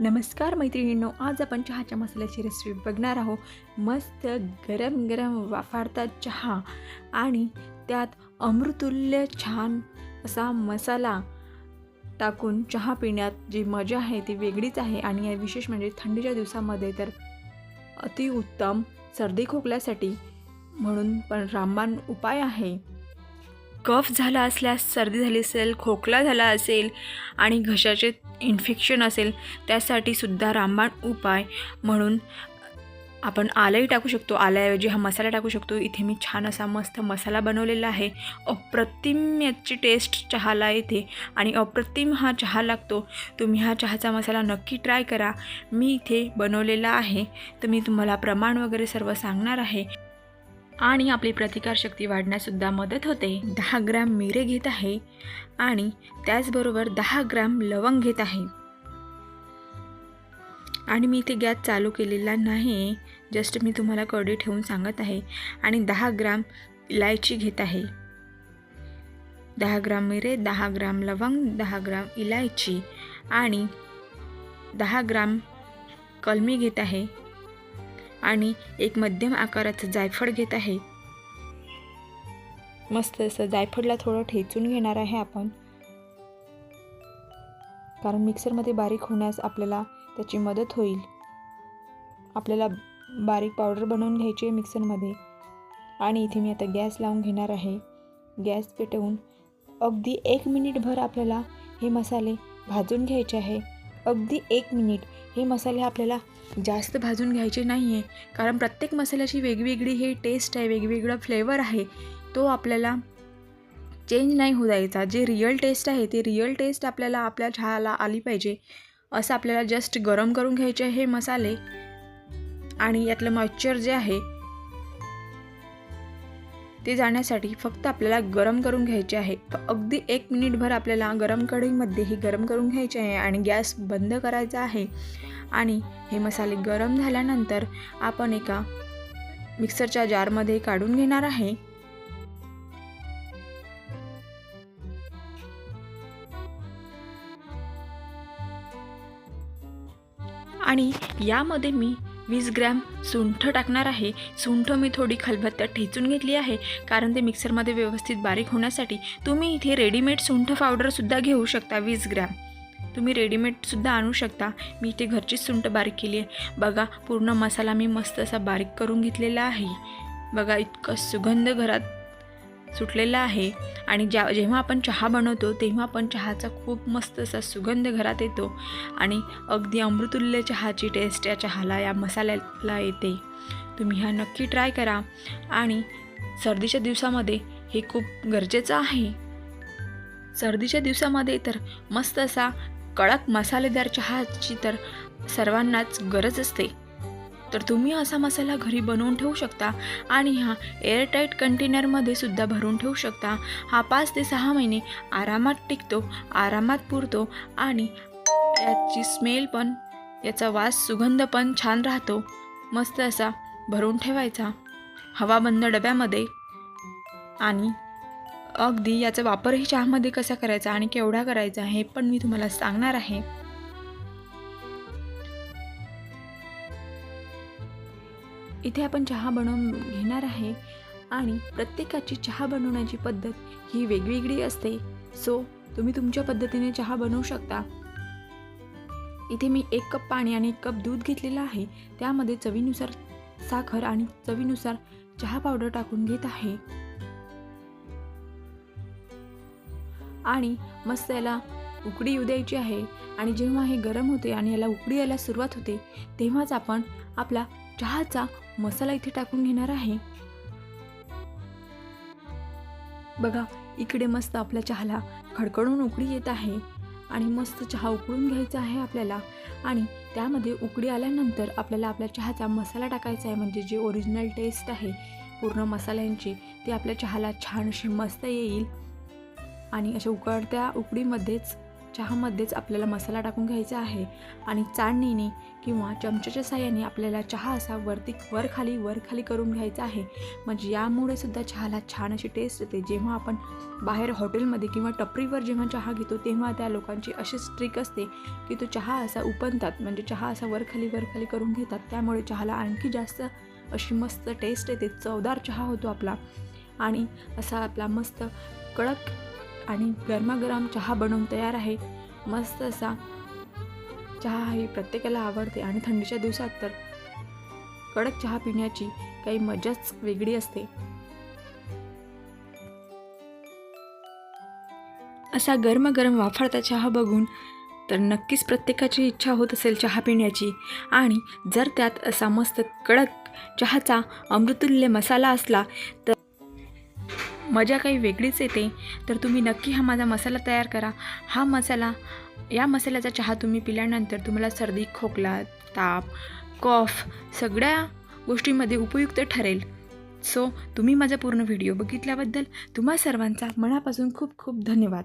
नमस्कार मैत्रिणींनो आज आपण चहाच्या मसाल्याची रेसिपी बघणार आहोत. मस्त गरम गरम वाफाडता चहा आणि त्यात अमृतुल्य छान असा मसाला टाकून चहा पिण्यात जी मजा आहे ती वेगळीच आहे आणि या विशेष म्हणजे थंडीच्या दिवसामध्ये तर अतिउत्तम सर्दी खोकल्यासाठी म्हणून पण रामबाण उपाय आहे. कफ झाला असल्यास सर्दी झाली असेल खोकला झाला असेल आणि घशाचे इन्फेक्शन असेल त्यासाठी सुद्धा रामबाण उपाय म्हणून आपण आलंही टाकू शकतो. आल्याऐवजी हा मसाला टाकू शकतो. इथे मी छान असा मस्त मसाला बनवलेला आहे. अप्रतिम याची टेस्ट चहाला येते आणि अप्रतिम हा चहा लागतो. तुम्ही हा चहाचा मसाला नक्की ट्राय करा. मी इथे बनवलेला आहे. तर मी तुम्हाला प्रमाण वगैरे सर्व सांगणार आहे. आणि आपली प्रतिकारशक्ती वाढण्यासुद्धा मदत होते. दहा ग्रॅम मिरे घेत आहे आणि त्याचबरोबर दहा ग्रॅम लवंग घेत आहे. आणि मी इथे गॅस चालू केलेला नाही. जस्ट मी तुम्हाला कडे ठेवून सांगत आहे. आणि दहा ग्राम इलायची घेत आहे. दहा ग्राम मिरे दहा ग्राम लवंग दहा ग्राम इलायची आणि दहा ग्राम कलमी घेत आहे. आणि एक मध्यम आकाराचं जायफळ घेत आहे. मस्त असं जायफळला थोडं ठेचून घेणार आहे आपण. कारण मिक्सरमध्ये बारीक होण्यास आपल्याला त्याची मदत होईल. आपल्याला बारीक पावडर बनवून घ्यायची आहे मिक्सरमध्ये. आणि इथे मी आता गॅस लावून घेणार आहे. गॅस पेटवून अगदी एक मिनिटभर आपल्याला हे मसाले भाजून घ्यायचे आहे. अगदी एक मिनिट. हे मसाले आपल्याला जास्त भाजून घ्यायचे नाही आहे कारण प्रत्येक मसाल्याची वेगवेगळी हे टेस्ट आहे वेगवेगळा फ्लेवर आहे. तो आपल्याला चेंज नाही होऊ द्यायचा. जे रिअल टेस्ट आहे ते रिअल टेस्ट आपल्याला आपल्या चहाला आली पाहिजे. असं आपल्याला जस्ट गरम करून घ्यायचे हे मसाले. आणि यातलं मॉइश्चर जे आहे ते जाण्यासाठी फक्त आपल्याला गरम करून घ्यायचे आहे. अगदी एक मिनिटभर आपल्याला गरम कढईमध्ये हे गरम करून घ्यायचे आहे आणि गॅस बंद करायचा आहे. आणि हे मसाले गरम झाल्यानंतर आपण एका मिक्सरच्या जारमध्ये काढून घेणार आहे. आणि यामध्ये मी वीस ग्रॅम सुंठ टाकणार आहे. सुंठ मी थोडी खलबत्त्यात ठेचून घेतली आहे. कारण ते मिक्सरमध्ये व्यवस्थित बारीक होण्यासाठी तुम्ही इथे रेडीमेड सुंठ पावडरसुद्धा घेऊ शकता वीस ग्रॅम. तुम्ही रेडीमेडसुद्धा आणू शकता. मी इथे घरचीच सुंठ बारीक केली आहे. बघा पूर्ण मसाला मी मस्त असा बारीक करून घेतलेला आहे. बघा इतकं सुगंध घरात सुटलेला आहे. आणि ज्या जेव्हा आपण चहा बनवतो तेव्हा पण चहाचा खूप मस्त असा सुगंध घरात येतो. आणि अगदी अमृतुल्य चहाची टेस्ट या चहाला या मसाल्याला येते. तुम्ही ह्या नक्की ट्राय करा. आणि सर्दीच्या दिवसामध्ये हे खूप गरजेचं आहे. सर्दीच्या दिवसामध्ये तर मस्त असा कडक मसालेदार चहाची तर सर्वांनाच गरज असते. तर तुम्ही असा मसाला घरी बनवून ठेवू शकता आणि हा एअरटाईट कंटेनरमध्ये सुद्धा भरून ठेवू शकता. हा पाच ते सहा महिने आरामात टिकतो आरामात पुरतो आणि याची स्मेल पण याचा वास सुगंध पण छान राहतो. मस्त असा भरून ठेवायचा हवाबंद डब्यामध्ये. आणि अगदी याचा वापरही चहामध्ये कसा करायचा आणि केवढा करायचा हे पण मी तुम्हाला सांगणार आहे. इथे आपण चहा बनवून घेणार आहे आणि प्रत्येकाची चहा बनवण्याची पद्धत ही वेगवेगळी असते. सो तुम्ही तुमच्या पद्धतीने चहा बनवू शकता. इथे मी एक कप पाणी आणि एक कप दूध घेतलेलं आहे. त्यामध्ये चवीनुसार साखर आणि चवीनुसार चहा पावडर टाकून घेत आहे. आणि मस्त याला उकडी येऊ द्यायची आहे आणि जेव्हा हे गरम होते आणि याला उकडी यायला सुरुवात होते तेव्हाच आपण आपला चहाचा मसाला इथे टाकून घेणार आहे. बघा इकडे मस्त आपल्या चहाला खडकडून उकडी येत आहे आणि मस्त चहा उकळून घ्यायचा आहे आपल्याला आणि त्यामध्ये उकडी आल्यानंतर आपल्याला आपल्या चहाचा मसाला टाकायचा आहे म्हणजे जे ओरिजिनल टेस्ट आहे पूर्ण मसाल्यांची ती आपल्या चहाला छान अशी मस्त येईल. आणि अशा उकळत्या उकडीमध्येच चहामध्येच आपल्याला मसाला टाकून घ्यायचा आहे आणि चाळणीने किंवा चमच्याच्या साह्याने आपल्याला चहा असा वरती वर खाली वर खाली करून घ्यायचा आहे. म्हणजे यामुळे सुद्धा चहाला छान अशी टेस्ट येते. जेव्हा आपण बाहेर हॉटेलमध्ये किंवा टपरीवर जेव्हा चहा घेतो तेव्हा त्या लोकांची अशी स्ट्रिक असते की तो चहा असा उपनतात. म्हणजे चहा असा वर खाली वर खाली करून घेतात. त्यामुळे चहाला आणखी जास्त अशी मस्त टेस्ट येते. चवदार चहा होतो आपला. आणि असा आपला मस्त कडक आणि गरमागरम चहा बनवून तयार आहे. मस्त असा चहा ही प्रत्येकाला आवडते आणि थंडीच्या दिवसात तर कडक चहा पिण्याची काही मजाच वेगळी असते. असा गरमागरम वाफाळता चहा बघून तर नक्कीच प्रत्येकाची इच्छा होत असेल चहा पिण्याची. आणि जर त्यात असा मस्त कडक चहाचा अमृतुल्य मसाला असला तर मजा काही वेगळीच येते. तर तुम्ही नक्की हा माझा मसाला तयार करा. हा मसाला या मसाल्याचा चहा तुम्ही पिल्यानंतर तुम्हाला सर्दी खोकला ताप कॉफ सगळ्या गोष्टीमध्ये उपयुक्त ठरेल. सो तुम्ही माझा पूर्ण व्हिडिओ बघितल्याबद्दल तुम्हा सर्वांचा मनापासून खूप खूप धन्यवाद.